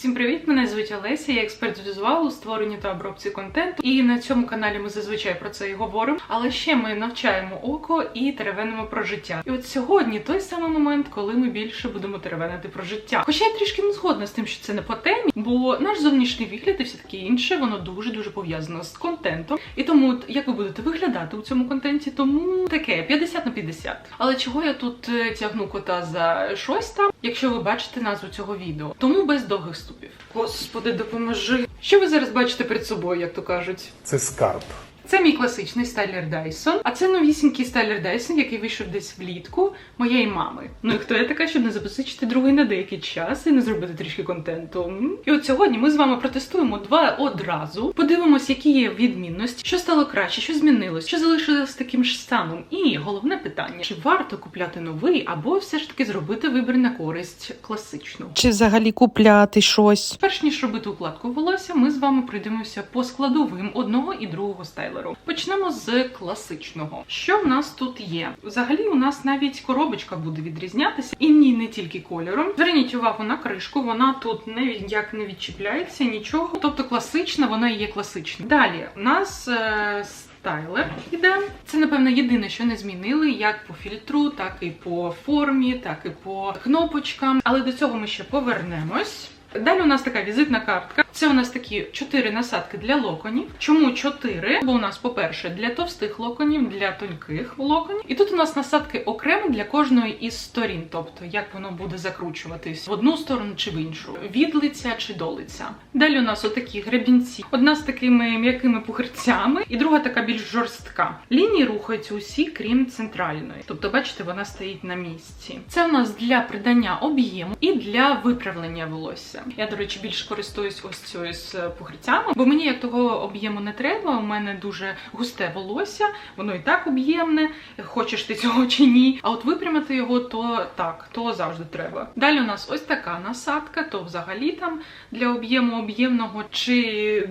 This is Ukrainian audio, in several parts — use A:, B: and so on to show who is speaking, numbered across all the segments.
A: Всім привіт! Мене звуть Олеся, я експерт з візуалу, створенні та обробці контенту. І на цьому каналі ми зазвичай про це і говоримо. Але ще ми навчаємо око і теревенимо про життя. І от сьогодні той самий момент, коли ми більше будемо теревенити про життя. Хоча я трішки не згодна з тим, що це не по темі, бо наш зовнішній вигляд і все таке інше, воно дуже дуже пов'язано з контентом. І тому, як ви будете виглядати у цьому контенті, тому таке 50 на 50. Але чого я тут е, тягну кота за щось там, якщо ви бачите назву цього відео? Тому без довгих вступів. Господи, допоможи. Що ви зараз бачите перед собою, як то кажуть?
B: Це скарб.
A: Це мій класичний стайлер Dyson, а це новісінький стайлер Dyson, який вийшов десь влітку моєї мами. Ну і хто я така, щоб не запозичити другий на деякий час і не зробити трішки контенту. І от сьогодні ми з вами протестуємо два одразу. Подивимось, які є відмінності, що стало краще, що змінилось, що залишилось таким ж самим. І головне питання: чи варто купляти новий, або все ж таки зробити вибір на користь класичну?
C: Чи взагалі купляти щось?
A: Перш ніж робити укладку волосся, ми з вами пройдемося по складовим одного і другого стайлеру. Почнемо з класичного. Що в нас тут є? Взагалі, у нас навіть коробочка буде відрізнятися, і в ній не тільки кольором. Зверніть увагу на кришку, вона тут ніяк не відчіпляється, нічого. Тобто класична, вона і є класична. Далі у нас. Е Стайлер іде. Це, напевно, єдине, що не змінили, як по фільтру, так і по формі, так і по кнопочкам. Але до цього ми ще повернемось. Далі у нас така візитна картка. Це у нас такі чотири насадки для локонів. Чому чотири? Бо у нас, по-перше, для товстих локонів, для тонких локонів. І тут у нас насадки окремо для кожної із сторін, тобто як воно буде закручуватись в одну сторону чи в іншу, від лиця чи до лиця. Далі у нас отакі гребінці. Одна з такими м'якими пухирцями, і друга така більш жорстка. Лінії рухаються усі, крім центральної. Тобто, бачите, вона стоїть на місці. Це у нас для придання об'єму і для виправлення волосся. Я, до речі, більш користуюсь ось цією з пухирцями, бо мені як того об'єму не треба. У мене дуже густе волосся, воно і так об'ємне, хочеш ти цього чи ні. А от випрямити його, то так, то завжди треба. Далі у нас ось така насадка, то взагалі там для об'єму об'ємного чи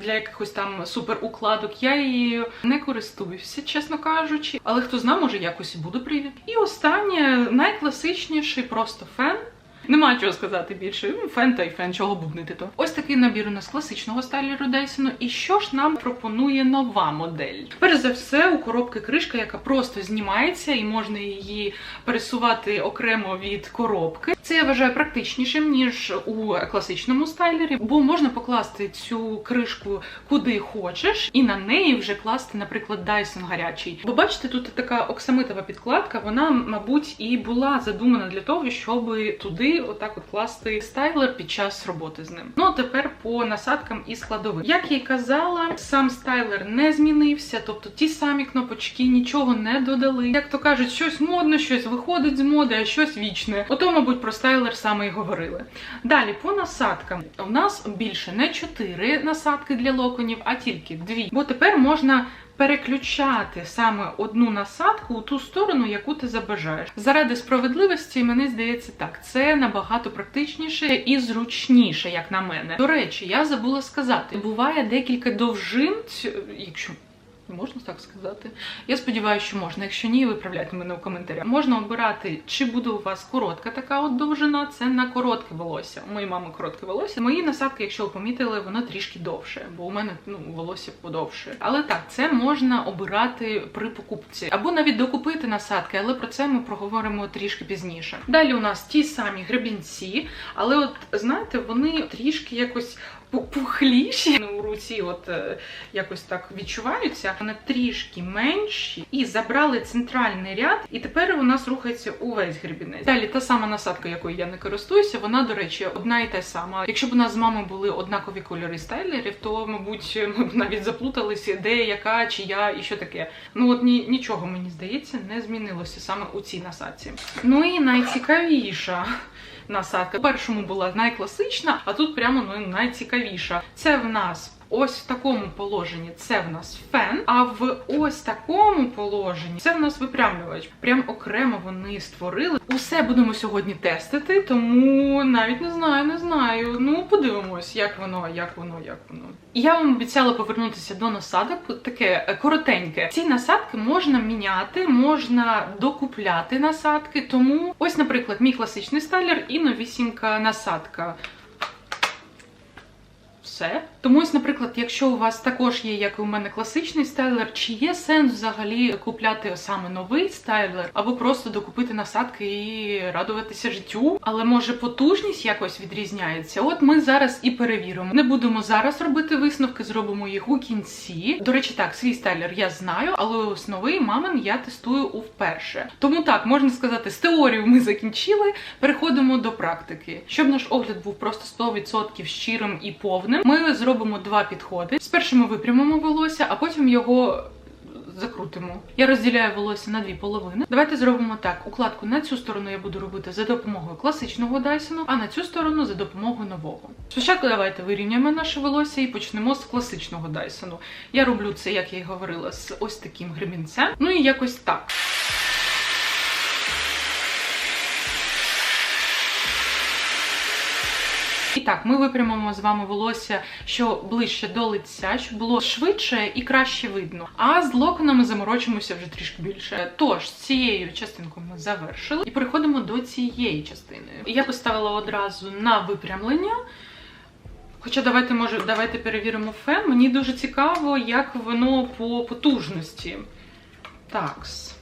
A: для якихось там суперукладок. Я її не користуюся, чесно кажучи. Але хто знає, може якось і буду привід. І останнє найкласичніший просто фен. Нема чого сказати більше. Ну, Фен та й фен, чого бубнити то. Ось такий набір у нас класичного стайлеру Dyson. І що ж нам пропонує нова модель? Перш за все, у коробки кришка, яка просто знімається, і можна її пересувати окремо від коробки. Це я вважаю практичнішим, ніж у класичному стайлері, бо можна покласти цю кришку куди хочеш, і на неї вже класти, наприклад, Dyson гарячий. Бо бачите, тут така оксамитова підкладка, вона, мабуть, і була задумана для того, щоб туди отак от класти стайлер під час роботи з ним. Ну а тепер по насадкам і складовим. Як я й казала, сам стайлер не змінився, тобто ті самі кнопочки нічого не додали. Як то кажуть, щось модне, щось виходить з моди, а щось вічне. Ото, мабуть, про стайлер саме й говорили. Далі по насадкам у нас більше не 4 насадки для локонів, а тільки дві. Бо тепер можна переключати саме одну насадку у ту сторону, яку ти забажаєш. Заради справедливості, мені здається, так, це набагато практичніше і зручніше, як на мене. До речі, я забула сказати, буває декілька довжин, якщо. Можна так сказати? Я сподіваюся, що можна. Якщо ні, виправляйте мене у коментарях. Можна обирати, чи буде у вас коротка така от довжина, це на коротке волосся. У моєї мами коротке волосся. Мої насадки, якщо ви помітили, воно трішки довше, бо у мене ну, волосся подовше. Але так, це можна обирати при покупці. Або навіть докупити насадки, але про це ми проговоримо трішки пізніше. Далі у нас ті самі гребінці, але от знаєте, вони трішки якось пухліші у руці, от е, якось так відчуваються. Вони трішки менші і забрали центральний ряд, і тепер у нас рухається увесь гребінець. Далі та сама насадка, якою я не користуюся, вона, до речі, одна і та сама. Якщо б у нас з мамою були однакові кольори стайлерів, то мабуть ми б навіть заплуталися, де яка, чия і що таке. Ну от ні, нічого мені здається не змінилося саме у цій насадці. Ну і найцікавіша насадка. В першому була найкласична, а тут прямо ну, найцікавіша. Це в нас ось в такому положенні це в нас фен, а в ось такому положенні це в нас випрямлювач. Прям окремо вони створили. Усе будемо сьогодні тестити, тому навіть не знаю, не знаю. Ну, подивимось, як воно, як воно, як воно. Я вам обіцяла повернутися до насадок, таке е, коротеньке. Ці насадки можна міняти, можна докупляти насадки. Тому ось, наприклад, мій класичний стайлер і новісінька насадка. Все. Тому ось, наприклад, якщо у вас також є, як і у мене, класичний стайлер, чи є сенс взагалі купляти саме новий стайлер, або просто докупити насадки і радуватися життю, але може потужність якось відрізняється. От ми зараз і перевіримо. Не будемо зараз робити висновки, зробимо їх у кінці. До речі, так, свій стайлер я знаю, але ось новий мамин я тестую вперше. Тому так можна сказати, з теорією ми закінчили. Переходимо до практики. Щоб наш огляд був просто 100% щирим і повним, ми зробимо два підходи. Спершу ми випрямимо волосся, а потім його. Закрутимо. Я розділяю волосся на дві половини. Давайте зробимо так: укладку на цю сторону я буду робити за допомогою класичного Дайсону, а на цю сторону за допомогою нового. Спочатку давайте вирівняємо наше волосся і почнемо з класичного Дайсону. Я роблю це, як я й говорила, з ось таким гребінцем. Ну і якось так. І так, ми випрямимо з вами волосся, що ближче до лиця, щоб було швидше і краще видно. А з локонами заморочимося вже трішки більше. Тож, цією частинкою ми завершили і переходимо до цієї частини. Я поставила одразу на випрямлення. Хоча давайте може давайте перевіримо фен. Мені дуже цікаво, як воно по потужності. Такс.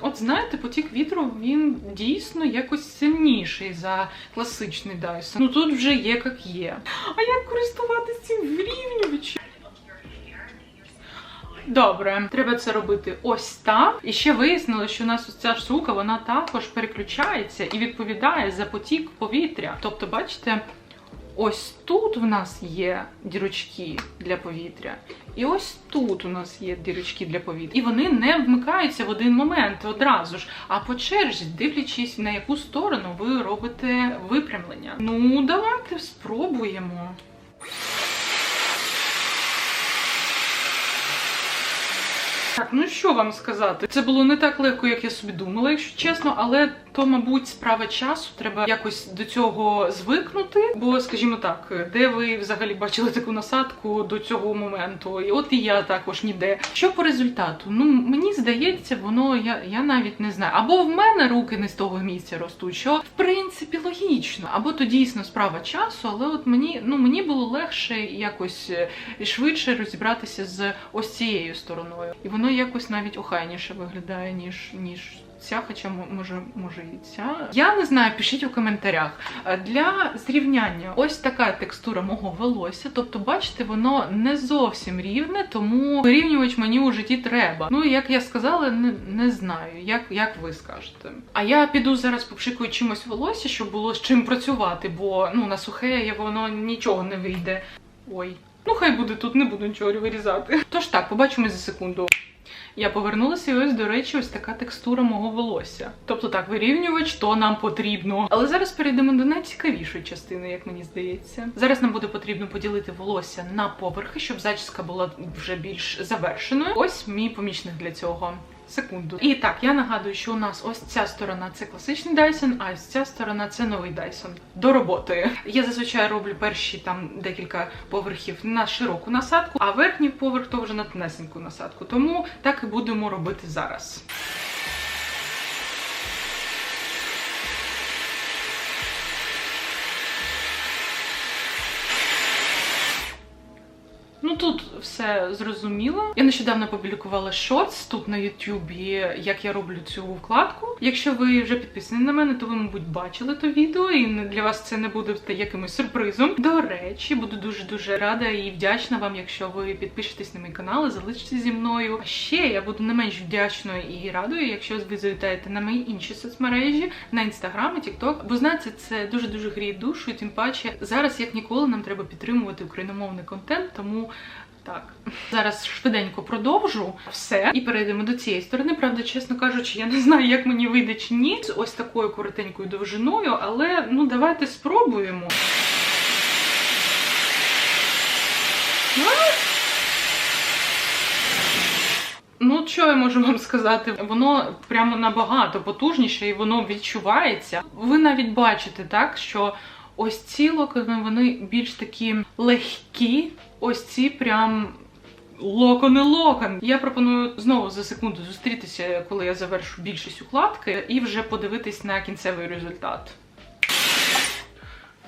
A: От знаєте, потік вітру він дійсно якось сильніший за класичний Dyson. Ну тут вже є як є. А як користуватися цим вирівнювачем? Добре, треба це робити ось так. І ще вияснили, що у нас ось ця штука, вона також переключається і відповідає за потік повітря. Тобто, бачите, ось тут в нас є дірочки для повітря, і ось тут у нас є дірочки для повітря. І вони не вмикаються в один момент одразу ж, а по черзі, дивлячись, на яку сторону ви робите випрямлення. Ну, давайте спробуємо. Так, ну що вам сказати? Це було не так легко, як я собі думала, якщо чесно, але то, мабуть, справа часу. Треба якось до цього звикнути. Бо, скажімо так, де ви взагалі бачили таку насадку до цього моменту? І от і я також ніде. Що по результату? Ну мені здається, воно я, я навіть не знаю. Або в мене руки не з того місця ростуть, що в принципі логічно, або то дійсно справа часу, але от мені ну мені було легше якось е, швидше розібратися з ось цією стороною, і воно якось навіть охайніше виглядає ніж ніж. Ця, хоча може, може і ця. Я не знаю, пишіть у коментарях. Для зрівняння ось така текстура мого волосся. Тобто, бачите, воно не зовсім рівне, тому вирівнювач мені у житті треба. Ну, як я сказала, не, не знаю, як, як ви скажете. А я піду зараз попшикую чимось волосся, щоб було з чим працювати, бо ну на сухе воно нічого не вийде. Ой. Ну, хай буде тут, не буду нічого вирізати. Тож так, побачимось за секунду. Я повернулася, і ось, до речі, ось така текстура мого волосся. Тобто так, вирівнювач, то нам потрібно. Але зараз перейдемо до найцікавішої частини, як мені здається. Зараз нам буде потрібно поділити волосся на поверхи, щоб зачіска була вже більш завершеною. Ось мій помічник для цього. Секунду. І так, я нагадую, що у нас ось ця сторона це класичний Dyson, а ось ця сторона це новий Dyson. До роботи. Я зазвичай роблю перші там декілька поверхів на широку насадку, а верхній поверх то вже на тонесеньку насадку. Тому так і будемо робити зараз. Все зрозуміло. Я нещодавно публікувала шортс тут на Ютубі, як я роблю цю вкладку. Якщо ви вже підписані на мене, то ви, мабуть, бачили то відео, і для вас це не буде якимось сюрпризом. До речі, буду дуже дуже рада і вдячна вам, якщо ви підпишетесь на мій канал і залишитесь зі мною. А ще я буду не менш вдячною і радою, якщо ви завітаєте на мої інші соцмережі, на інстаграм і тікток. Бо знаєте, це дуже дуже гріє душу, тим паче зараз як ніколи нам треба підтримувати україномовний контент, тому. Так, зараз швиденько продовжу все і перейдемо до цієї сторони. Правда, чесно кажучи, я не знаю, як мені вийде чи ні з ось такою коротенькою довжиною, але ну давайте спробуємо. Ну, що я можу вам сказати? Воно прямо набагато потужніше і воно відчувається. Ви навіть бачите, так, що ось ці локони вони більш такі легкі, ось ці прям. Локони локон. Я пропоную знову за секунду зустрітися, коли я завершу більшість укладки, і вже подивитись на кінцевий результат.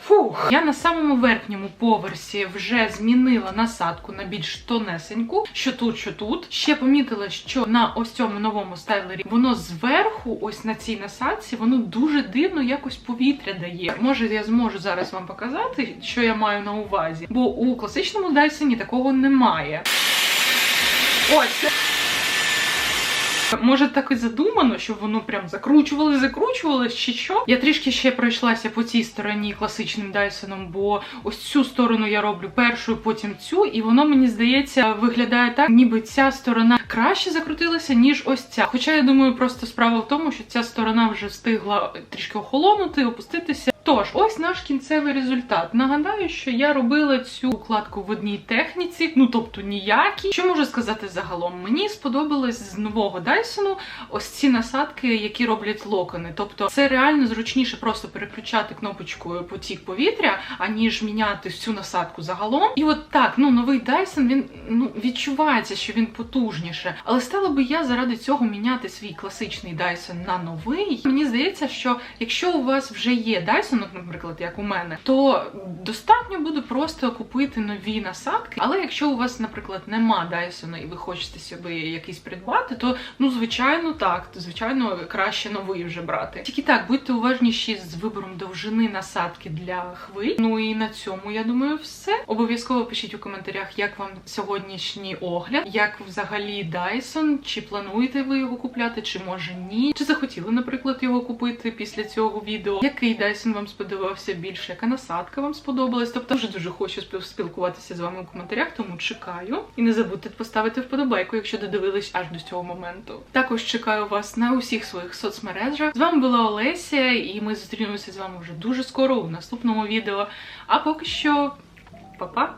A: Фу, Фух. Я на самому верхньому поверсі вже змінила насадку на більш тонесеньку, що тут, що тут. Ще помітила, що на ось цьому новому стайлері воно зверху, ось на цій насадці, воно дуже дивно якось повітря дає. Може, я зможу зараз вам показати, що я маю на увазі, бо у класичному Дайсоні такого немає. Ось. Може, так і задумано, щоб воно прям закручували, закручували, чи що. Я трішки ще пройшлася по цій стороні класичним Дайсоном, бо ось цю сторону я роблю першою, потім цю, і воно мені здається виглядає так, ніби ця сторона краще закрутилася, ніж ось ця. Хоча я думаю, просто справа в тому, що ця сторона вже встигла трішки охолонути, опуститися. Тож, ось наш кінцевий результат. Нагадаю, що я робила цю укладку в одній техніці, ну тобто ніякій. Що можу сказати загалом? Мені сподобалось з нового Дайсону ось ці насадки, які роблять локони. Тобто, це реально зручніше просто переключати кнопочкою потік повітря, аніж міняти всю насадку загалом. І от так, ну новий Dyson, він ну відчувається, що він потужніше. Але стала би я заради цього міняти свій класичний Dyson на новий. Мені здається, що якщо у вас вже є Dyson, от, наприклад, як у мене, то достатньо буде просто купити нові насадки. Але якщо у вас, наприклад, нема Dyson і ви хочете собі якийсь придбати, то ну звичайно так, то звичайно краще новий вже брати. Тільки так, будьте уважніші з вибором довжини насадки для хвиль. Ну і на цьому я думаю, все. Обов'язково пишіть у коментарях, як вам сьогоднішній огляд, як взагалі Dyson, чи плануєте ви його купляти, чи може ні, чи захотіли, наприклад, його купити після цього відео. Який Dyson вам сподобався більше? Яка насадка вам сподобалась? Тобто дуже дуже хочу спілкуватися з вами у коментарях, тому чекаю. І не забудьте поставити вподобайку, якщо додивились аж до цього моменту. Також чекаю вас на усіх своїх соцмережах. З вами була Олеся, і ми зустрінемося з вами вже дуже скоро у наступному відео. А поки що, па-па!